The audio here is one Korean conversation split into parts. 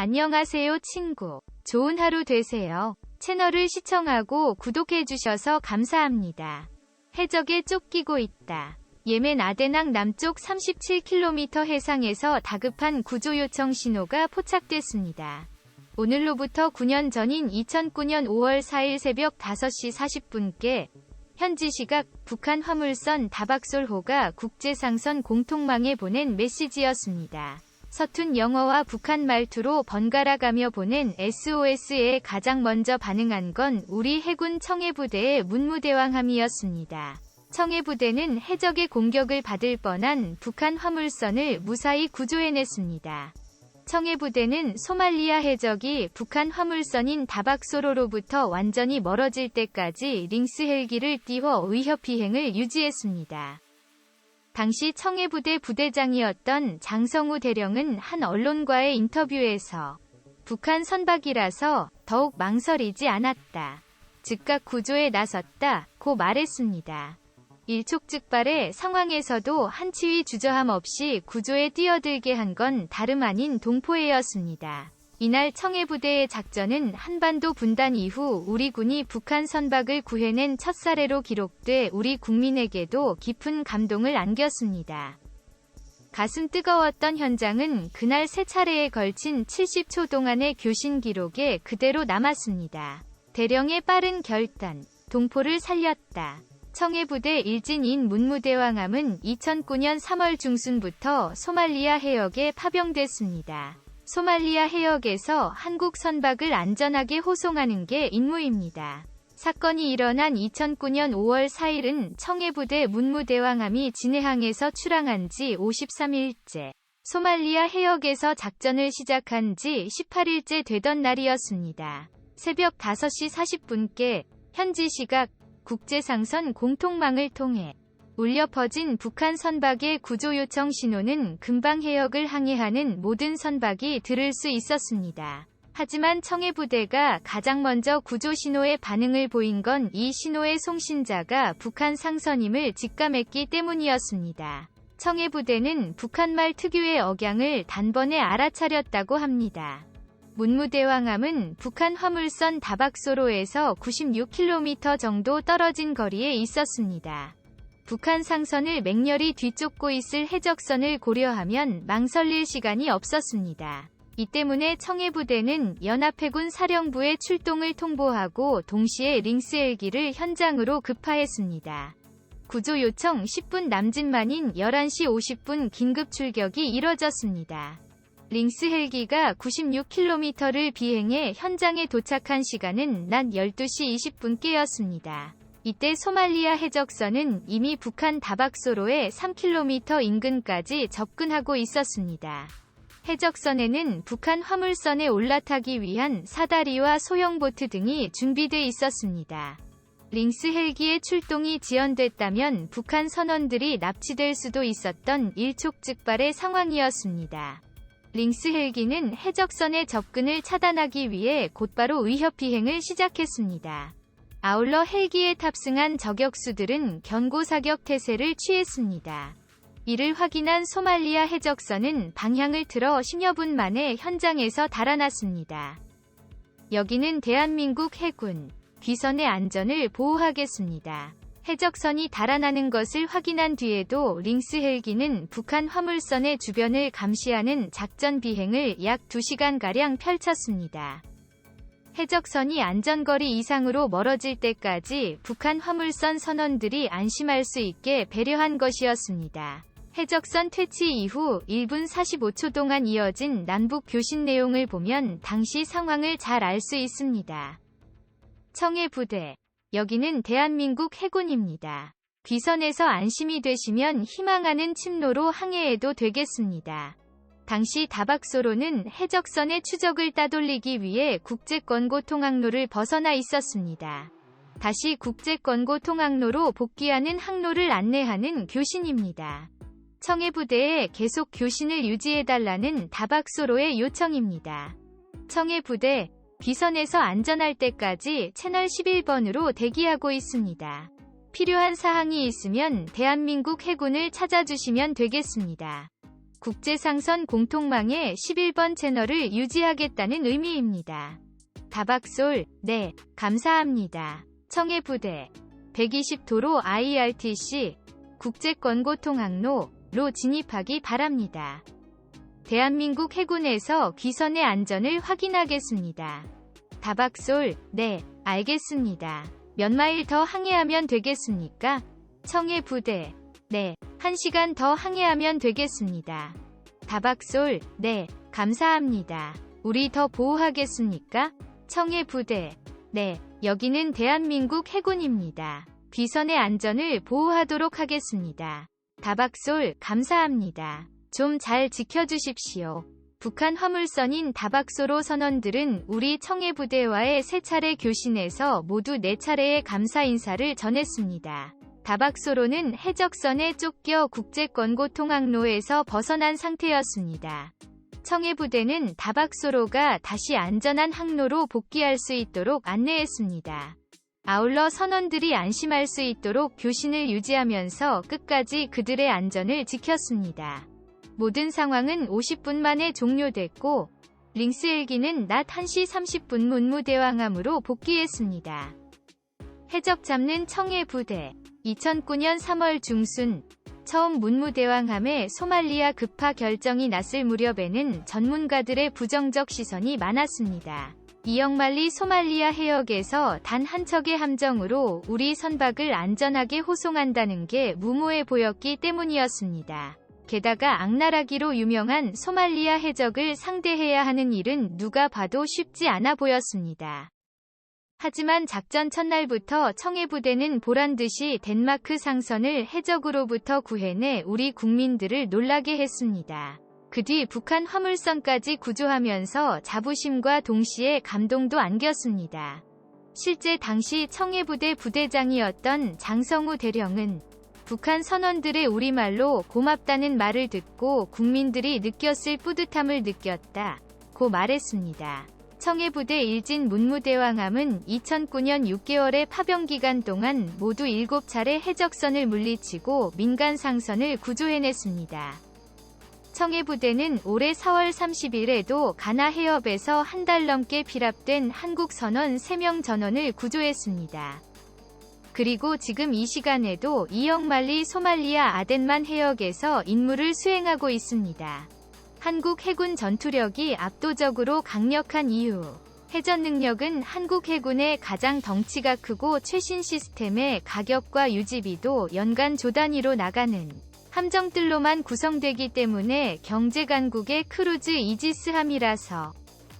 안녕하세요 친구. 좋은 하루 되세요. 채널을 시청하고 구독해주셔서 감사합니다. 해적에 쫓기고 있다. 예멘 아데낭 남쪽 37km 해상에서 다급한 구조 요청 신호가 포착됐습니다. 오늘로부터 9년 전인 2009년 5월 4일 새벽 5시 40분께 현지 시각 북한 화물선 다박솔호가 국제상선 공통망에 보낸 메시지였습니다. 서툰 영어와 북한 말투로 번갈아가며 보낸 SOS에 가장 먼저 반응한 건 우리 해군 청해부대의 문무대왕함이었습니다. 청해부대는 해적의 공격을 받을 뻔한 북한 화물선을 무사히 구조해냈습니다. 청해부대는 소말리아 해적이 북한 화물선인 다박소로로부터 완전히 멀어질 때까지 링스 헬기를 띄워 위협 비행을 유지했습니다. 당시 청해부대 부대장이었던 장성우 대령은 한 언론과의 인터뷰에서 북한 선박이라서 더욱 망설이지 않았다. 즉각 구조에 나섰다. 고 말했습니다. 일촉즉발의 상황에서도 한치위 주저함 없이 구조에 뛰어들게 한 건 다름 아닌 동포애였습니다. 이날 청해부대의 작전은 한반도 분단 이후 우리 군이 북한 선박을 구해낸 첫 사례로 기록돼 우리 국민에게도 깊은 감동을 안겼습니다. 가슴 뜨거웠던 현장은 그날 세 차례에 걸친 70초 동안의 교신 기록에 그대로 남았습니다. 대령의 빠른 결단, 동포를 살렸다. 청해부대 일진인 문무대왕함은 2009년 3월 중순부터 소말리아 해역에 파병됐습니다. 소말리아 해역에서 한국 선박을 안전하게 호송하는 게 임무입니다. 사건이 일어난 2009년 5월 4일은 청해부대 문무대왕함이 진해항에서 출항한 지 53일째, 소말리아 해역에서 작전을 시작한 지 18일째 되던 날이었습니다. 새벽 5시 40분께 현지 시각 국제상선 공통망을 통해 울려 퍼진 북한 선박의 구조 요청 신호는 금방 해역을 항해하는 모든 선박이 들을 수 있었습니다. 하지만 청해 부대가 가장 먼저 구조 신호에 반응을 보인 건 이 신호의 송신자가 북한 상선임을 직감했기 때문이었습니다. 청해 부대는 북한말 특유의 억양을 단번에 알아차렸다고 합니다. 문무대왕함은 북한 화물선 다박소로에서 96km 정도 떨어진 거리에 있었습니다. 북한 상선을 맹렬히 뒤쫓고 있을 해적선을 고려하면 망설릴 시간이 없었습니다. 이 때문에 청해부대는 연합해군 사령부에 출동을 통보하고 동시에 링스 헬기를 현장으로 급파했습니다. 구조 요청 10분 남짓 만인 11시 50분 긴급 출격이 이뤄졌습니다. 링스 헬기가 96km를 비행해 현장에 도착한 시간은 낮 12시 20분께였습니다. 이때 소말리아 해적선은 이미 북한 다박소로의 3km 인근까지 접근하고 있었습니다. 해적선에는 북한 화물선에 올라타기 위한 사다리와 소형 보트 등이 준비돼 있었습니다. 링스 헬기의 출동이 지연됐다면 북한 선원들이 납치될 수도 있었던 일촉즉발의 상황이었습니다. 링스 헬기는 해적선의 접근을 차단하기 위해 곧바로 위협 비행을 시작했습니다. 아울러 헬기에 탑승한 저격수들은 견고 사격 태세를 취했습니다. 이를 확인한 소말리아 해적선은 방향을 틀어 10여 분 만에 현장에서 달아났습니다. 여기는 대한민국 해군, 귀선의 안전을 보호하겠습니다. 해적선이 달아나는 것을 확인한 뒤에도 링스 헬기는 북한 화물선의 주변을 감시하는 작전 비행을 약 2시간가량 펼쳤습니다. 해적선이 안전거리 이상으로 멀어질 때까지 북한 화물선 선원들이 안심할 수 있게 배려한 것이었습니다. 해적선 퇴치 이후 1분 45초 동안 이어진 남북 교신 내용을 보면 당시 상황을 잘 알 수 있습니다. 청해 부대 여기는 대한민국 해군입니다. 귀선에서 안심이 되시면 희망하는 침로로 항해해도 되겠습니다. 당시 다박소로는 해적선의 추적을 따돌리기 위해 국제권고 통항로를 벗어나 있었습니다. 다시 국제권고 통항로로 복귀하는 항로를 안내하는 교신입니다. 청해부대에 계속 교신을 유지해달라는 다박소로의 요청입니다. 청해부대, 귀선에서 안전할 때까지 채널 11번으로 대기하고 있습니다. 필요한 사항이 있으면 대한민국 해군을 찾아주시면 되겠습니다. 국제상선 공통망의 11번 채널을 유지하겠다는 의미입니다. 다박솔, 네, 감사합니다. 청해부대 120도로 IRTC 국제권고통항로로 진입하기 바랍니다. 대한민국 해군에서 귀선의 안전을 확인하겠습니다. 다박솔, 네, 알겠습니다. 몇 마일 더 항해하면 되겠습니까? 청해 부대, 네, 한 시간 더 항해하면 되겠습니다. 다박솔, 네, 감사합니다. 우리 더 보호하겠습니까? 청해 부대, 네, 여기는 대한민국 해군입니다. 비선의 안전을 보호하도록 하겠습니다. 다박솔, 감사합니다. 좀 잘 지켜주십시오. 북한 화물선인 다박소로 선원들은 우리 청해부대와의 세 차례 교신에서 모두 네 차례의 감사 인사를 전했습니다. 다박소로는 해적선에 쫓겨 국제권고 통항로에서 벗어난 상태였습니다. 청해부대는 다박소로가 다시 안전한 항로로 복귀할 수 있도록 안내했습니다. 아울러 선원들이 안심할 수 있도록 교신을 유지하면서 끝까지 그들의 안전을 지켰습니다. 모든 상황은 50분 만에 종료됐고 링스 헬기는 낮 1시 30분 문무대왕함으로 복귀했습니다. 해적 잡는 청해 부대 2009년 3월 중순 처음 문무대왕함에 소말리아 급파 결정이 났을 무렵에는 전문가들의 부정적 시선이 많았습니다. 이영말리 소말리아 해역에서 단 한 척의 함정으로 우리 선박을 안전하게 호송한다는 게 무모해 보였기 때문이었습니다. 게다가 악랄하기로 유명한 소말리아 해적을 상대해야 하는 일은 누가 봐도 쉽지 않아 보였습니다. 하지만 작전 첫날부터 청해부대는 보란듯이 덴마크 상선을 해적으로부터 구해내 우리 국민들을 놀라게 했습니다. 그 뒤 북한 화물선까지 구조하면서 자부심과 동시에 감동도 안겼습니다. 실제 당시 청해부대 부대장이었던 장성우 대령은 북한 선원들의 우리말로 고맙다는 말을 듣고 국민들이 느꼈을 뿌듯함을 느꼈다. 고 말했습니다. 청해부대 일진 문무대왕함은 2009년 6개월의 파병 기간 동안 모두 7차례 해적선을 물리치고 민간 상선을 구조해냈습니다. 청해부대는 올해 4월 30일에도 가나 해협에서 한 달 넘게 피랍된 한국 선원 3명 전원을 구조했습니다. 그리고 지금 이 시간에도 이영말리 소말리아 아덴만 해역에서 임무를 수행하고 있습니다. 한국 해군 전투력이 압도적으로 강력한 이유. 해전 능력은 한국 해군의 가장 덩치가 크고 최신 시스템의 가격과 유지비도 연간 조 단위로 나가는 함정들로만 구성되기 때문에 경제 강국의 크루즈 이지스함이라서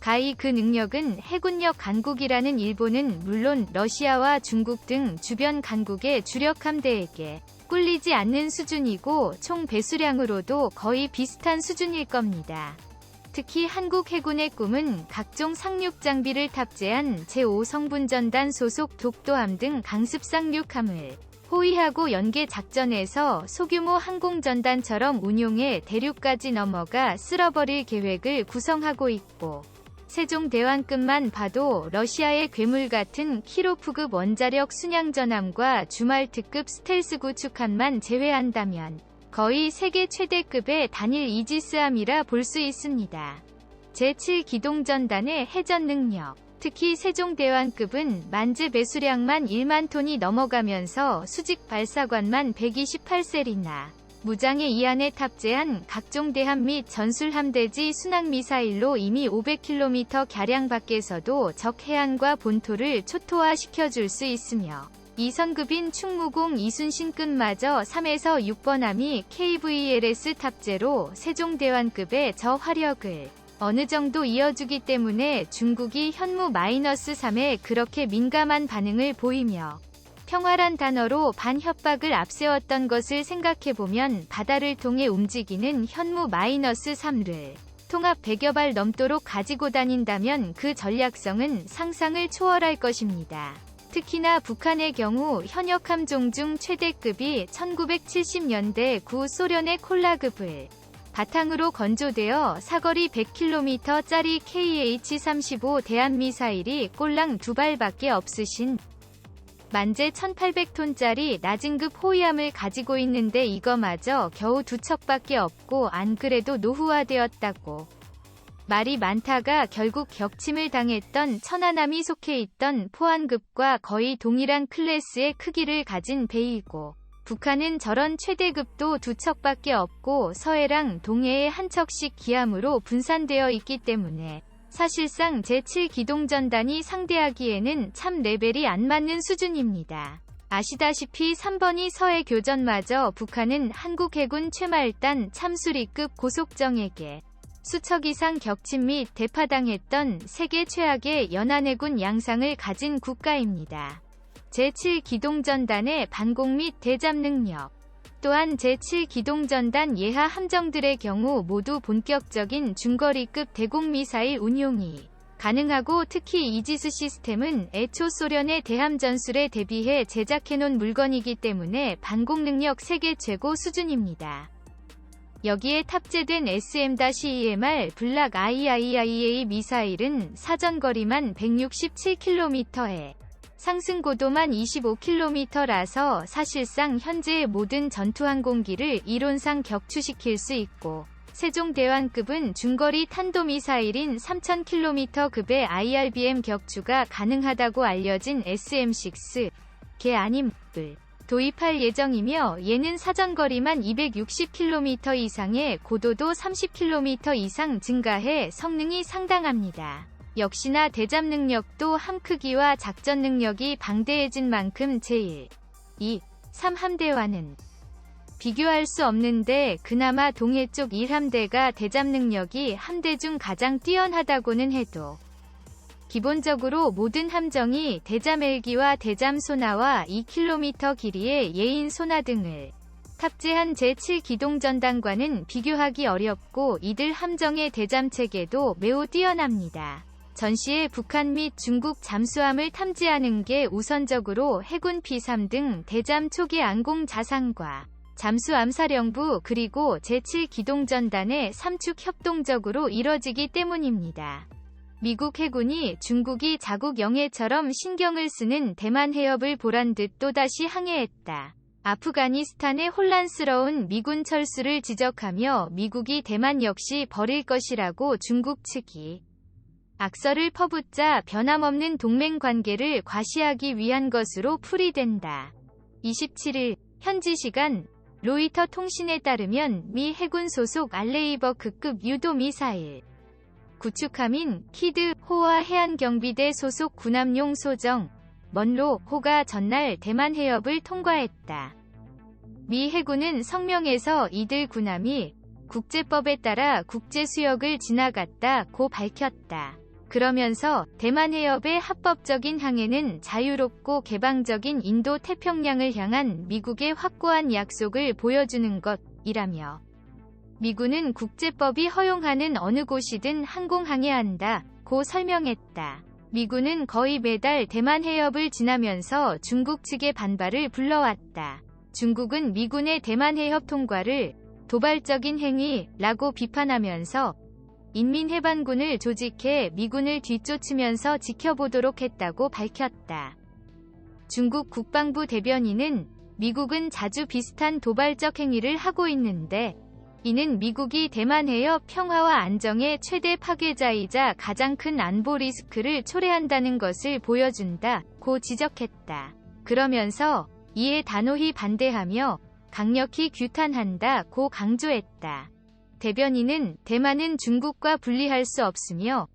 가히 그 능력은 해군력 강국이라는 일본은 물론 러시아와 중국 등 주변 강국의 주력 함대에게 꿀리지 않는 수준이고 총 배수량으로도 거의 비슷한 수준일 겁니다. 특히 한국 해군의 꿈은 각종 상륙 장비를 탑재한 제5성분전단 소속 독도함 등 강습 상륙함을 호위하고 연계 작전에서 소규모 항공전단처럼 운용해 대륙까지 넘어가 쓸어버릴 계획을 구성하고 있고 세종대왕급만 봐도 러시아의 괴물 같은 키로프급 원자력 순양전함과 주말특급 스텔스 구축함만 제외한다면 거의 세계 최대급의 단일 이지스함이라 볼 수 있습니다. 제7기동전단의 해전 능력 특히 세종대왕급은 만재 배수량만 1만 톤이 넘어가면서 수직 발사관만 128셀이나 무장의 이 안에 탑재한 각종 대함 및 전술함대지 순항미사일로 이미 500km 가량 밖에서도 적 해안과 본토를 초토화시켜줄 수 있으며 이선급인 충무공 이순신급마저 3에서 6번함이 KVLS 탑재로 세종대왕급의 저 화력을 어느 정도 이어주기 때문에 중국이 현무-3에 그렇게 민감한 반응을 보이며 평화란 단어로 반협박을 앞세웠던 것을 생각해보면 바다를 통해 움직이는 현무-3를 통합 100여 발 넘도록 가지고 다닌다면 그 전략성은 상상을 초월할 것입니다. 특히나 북한의 경우 현역 함종 중 최대급이 1970년대 구 소련의 콜라급을 바탕으로 건조되어 사거리 100km짜리 KH-35 대한미사일이 꼴랑 두 발밖에 없으신 만재 1800톤짜리 낮은급 호위함을 가지고 있는데 이거마저 겨우 두 척밖에 없고 안 그래도 노후화되었다고. 말이 많다가 결국 격침을 당했던 천안함이 속해 있던 포항급과 거의 동일한 클래스의 크기를 가진 배이고 북한은 저런 최대급도 두 척밖에 없고 서해랑 동해에 한 척씩 기함으로 분산되어 있기 때문에 사실상 제7기동전단이 상대하기에는 참 레벨이 안 맞는 수준입니다. 아시다시피 3번이 서해 교전마저 북한은 한국 해군 최말단 참수리급 고속정에게 수척 이상 격침 및 대파당했던 세계 최악의 연안해군 양상을 가진 국가입니다. 제7기동전단의 반공 및 대잠 능력 또한 제7기동전단 예하 함정들의 경우 모두 본격적인 중거리급 대공미사일 운용이 가능하고 특히 이지스 시스템은 애초 소련의 대함 전술에 대비해 제작해놓은 물건이기 때문에 반공 능력 세계 최고 수준입니다. 여기에 탑재된 SM-EMR 블락 IIIA 미사일은 사전거리만 167km에 상승 고도만 25km라서 사실상 현재의 모든 전투항공기를 이론상 격추시킬 수 있고 세종대왕급은 중거리 탄도미사일인 3000km 급의 IRBM 격추가 가능하다고 알려진 SM-6 개 아님을 도입할 예정이며 얘는 사전거리만 260km 이상의 고도도 30km 이상 증가해 성능이 상당합니다. 역시나 대잠 능력도 함 크기와 작전 능력이 방대해진 만큼 제1, 2, 3함대와는 비교할 수 없는데 그나마 동해 쪽 1함대가 대잠 능력이 함대 중 가장 뛰어나다고는 해도 기본적으로 모든 함정이 대잠 헬기와 대잠 소나와 2km 길이의 예인 소나 등을 탑재한 제7기동전단과는 비교하기 어렵고 이들 함정의 대잠 체계도 매우 뛰어납니다. 전시에 북한 및 중국 잠수함을 탐지하는 게 우선적으로 해군 P3 등 대잠 초기 항공 자산과 잠수함사령부 그리고 제7기동전단의 삼축 협동적으로 이뤄지기 때문입니다. 미국 해군이 중국이 자국 영해처럼 신경을 쓰는 대만 해협을 보란 듯 또다시 항해했다. 아프가니스탄의 혼란스러운 미군 철수를 지적하며 미국이 대만 역시 버릴 것이라고 중국 측이 악설을 퍼붓자 변함없는 동맹 관계를 과시하기 위한 것으로 풀이된다. 27일 현지 시간 로이터 통신에 따르면 미 해군 소속 알레이버 극급 유도 미사일 구축함인 키드 호와 해안경비대 소속 군함용 소정 먼로 호가 전날 대만 해협을 통과했다. 미 해군은 성명에서 이들 군함이 국제법에 따라 국제수역을 지나갔다 고 밝혔다. 그러면서 대만 해협의 합법적인 항해는 자유롭고 개방적인 인도 태평양을 향한 미국의 확고한 약속을 보여주는 것이라며 미군은 국제법이 허용하는 어느 곳이든 항공항해한다. 고 설명했다. 미군은 거의 매달 대만 해협을 지나면서 중국 측의 반발을 불러왔다. 중국은 미군의 대만 해협 통과를 도발적인 행위라고 비판하면서 인민해방군을 조직해 미군을 뒤쫓으면서 지켜보도록 했다고 밝혔다. 중국 국방부 대변인은 미국은 자주 비슷한 도발적 행위를 하고 있는데 이는 미국이 대만 해협 평화와 안정의 최대 파괴자이자 가장 큰 안보 리스크를 초래한다는 것을 보여준다. 고 지적했다. 그러면서 이에 단호히 반대하며 강력히 규탄한다. 고 강조했다. 대변인은 대만은 중국과 분리할 수 없으며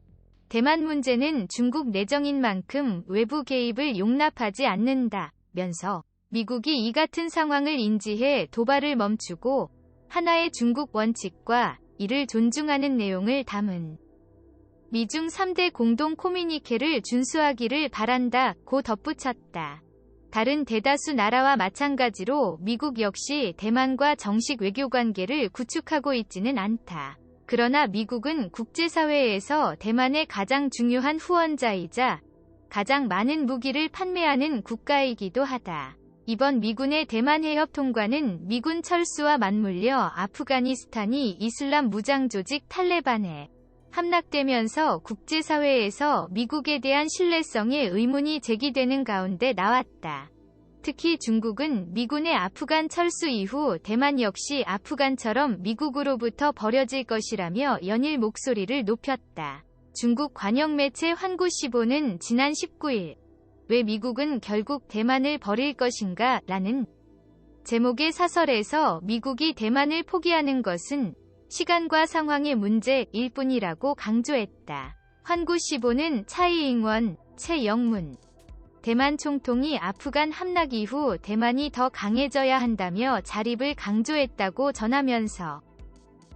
대만 문제는 중국 내정인 만큼 외부 개입을 용납하지 않는다. 면서 미국이 이 같은 상황을 인지해 도발을 멈추고 하나의 중국 원칙과 이를 존중하는 내용을 담은 미중 3대 공동 코미니케를 준수하기를 바란다. 고 덧붙였다. 다른 대다수 나라와 마찬가지로 미국 역시 대만과 정식 외교관계를 구축하고 있지는 않다. 그러나 미국은 국제사회에서 대만의 가장 중요한 후원자이자 가장 많은 무기를 판매하는 국가이기도 하다. 이번 미군의 대만 해협 통과는 미군 철수와 맞물려 아프가니스탄이 이슬람 무장 조직 탈레반에 함락되면서 국제사회에서 미국에 대한 신뢰성에 의문이 제기되는 가운데 나왔다. 특히 중국은 미군의 아프간 철수 이후 대만 역시 아프간처럼 미국으로부터 버려질 것이라며 연일 목소리를 높였다. 중국 관영 매체 환구시보는 지난 19일 왜 미국은 결국 대만을 버릴 것인가 라는 제목의 사설에서 미국이 대만을 포기하는 것은 시간과 상황의 문제일 뿐이라고 강조했다. 환구시보는 차이잉원, 최영문 대만 총통이 아프간 함락 이후 대만이 더 강해져야 한다며 자립을 강조했다고 전하면서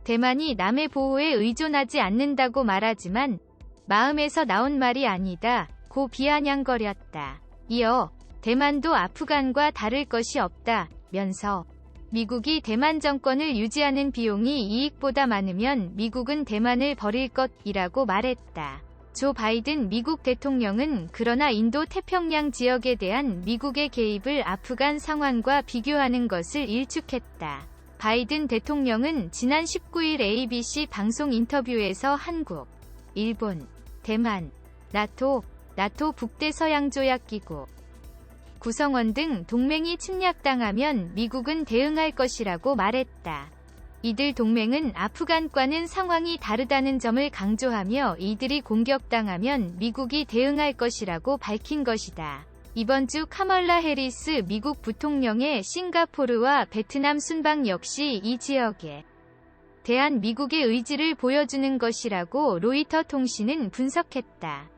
대만이 남의 보호에 의존하지 않는다고 말하지만 마음에서 나온 말이 아니다. 고 비아냥거렸다. 이어 대만도 아프간과 다를 것이 없다. 면서 미국이 대만 정권을 유지하는 비용이 이익보다 많으면 미국은 대만을 버릴 것이라고 말했다. 조 바이든 미국 대통령은 그러나 인도 태평양 지역에 대한 미국의 개입을 아프간 상황과 비교하는 것을 일축했다. 바이든 대통령은 지난 19일 ABC 방송 인터뷰에서 한국, 일본, 대만, 나토, 나토 북대서양조약기구 구성원 등 동맹이 침략당하면 미국은 대응할 것이라고 말했다. 이들 동맹은 아프간과는 상황이 다르다는 점을 강조하며 이들이 공격당하면 미국이 대응할 것이라고 밝힌 것이다. 이번 주 카멀라 해리스 미국 부통령의 싱가포르와 베트남 순방 역시 이 지역에 대한 미국의 의지를 보여주는 것이라고 로이터 통신은 분석했다.